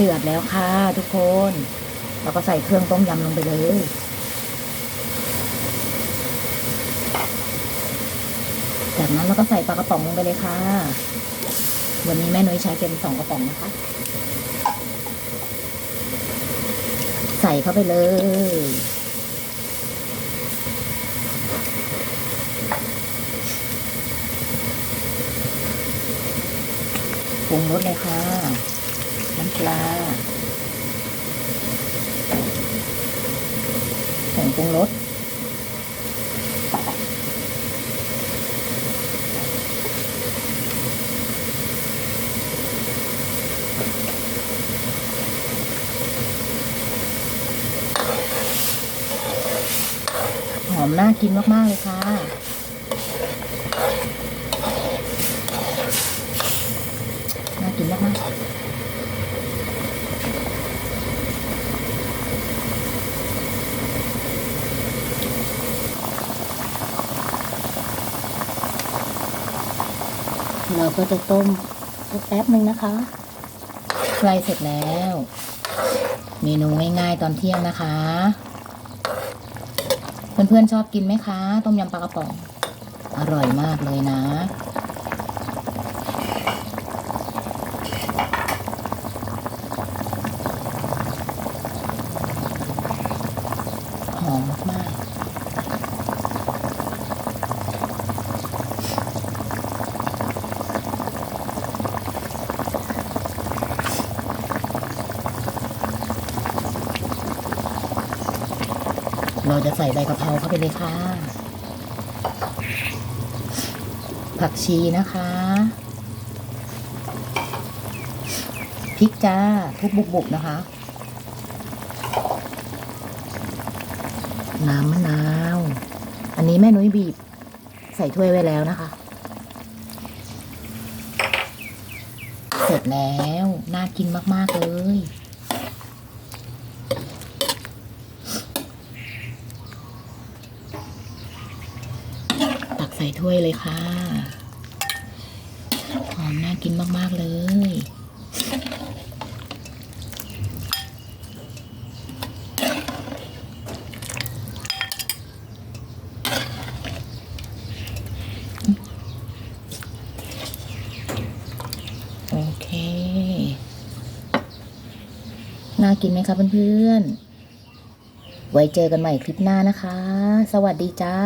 เดือดแล้วค่ะทุกคน เราก็ใส่เครื่องต้มยำลงไปเลยจากนั้นเราก็ใส่ปลากระป๋องลงไปเลยค่ะ วันนี้แม่นุ้ยใช้เป็นสองกระป๋องนะคะ ใส่เข้าไปเลย ปรุงรสเลยค่ะ น้ำปลาผงปรุงรสหอมน่ากินมาก ๆ เลยค่ะ น่ากินมากๆ เราก็จะต้มสักแป๊บหนึ่งนะคะใกล้เสร็จแล้ว เมนูง่ายๆตอนเที่ยงนะคะ เพื่อนๆชอบกินไหมคะ ต้มยำปลากระป๋อง อร่อยมากเลยนะ หอมมาก เราจะใส่ใบกะเพราเข้าไปเลยค่ะ ผักชีนะคะ พริกจ้า ทุบบุบๆนะคะ น้ำมะนาว อันนี้แม่นุ้ยบีบ ใส่ถ้วยไว้แล้วนะคะ เสร็จแล้ว น่ากินมาก ๆ เลย ใส่ถ้วยเลยค่ะหอมน่ากินมาก ๆ เลยโอเค น่ากินไหมคะเพื่อนๆ ไว้เจอกันใหม่คลิปหน้านะคะ สวัสดีจ้า